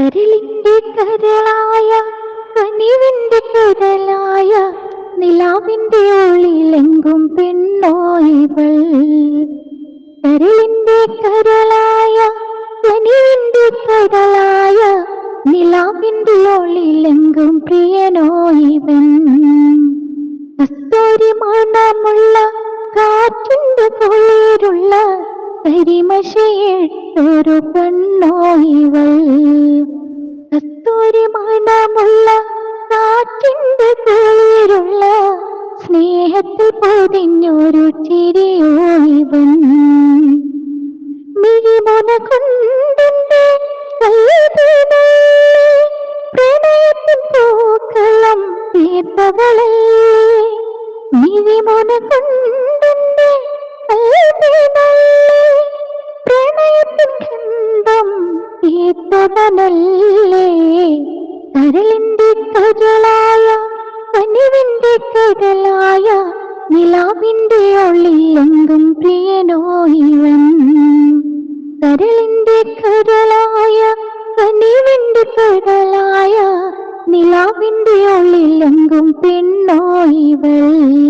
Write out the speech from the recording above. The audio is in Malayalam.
കരളിന്റെ കരളായ കനിവിന്റെ കരളായ നിലാവിന്റെ ഉള്ളിലെങ്കും പെണ്ണോ ഇവൾ കരളിന്റെ കരളായ കനിവിന്റെ കരളായ നിലാവിന്റെ ഉള്ളിലെങ്കും പ്രിയനോ ഇവൻ കസ്തൂരി മണമുള്ള കാറ്റിന്റെ കുളിരുള്ള കരിമശയിട്ടൊരു പെണ്ണോ ഇവൾ കസ്തൂരി മണമുള്ള കാറ്റിന്റെ കുളിരുള്ള സ്നേഹത്തിൽ പൊതിഞ്ഞൊരു ചിരിയോ ഇവൻ മിഴിമുന കൊണ്ടിന്റെ പ്രണയത്തിൻ പൂക്കളം തീർത്തവളേ മിഴിമുന കൊണ്ടെന്റെ പ്രണയത്തിൻ ഏത്തതനല്ലേ കരളിന്റെ കരളായ കനിവിന്റെ കരളായ നിലാവിന്റെ ഉള്ളിലെങ്കും പ്രിയനോ ഇവൻ. കരളിന്റെ കരളായ കനിവിന്റെ കരളായ നിലാവിന്റെ ഉള്ളിലെങ്കും പെണ്ണോ ഇവൾ.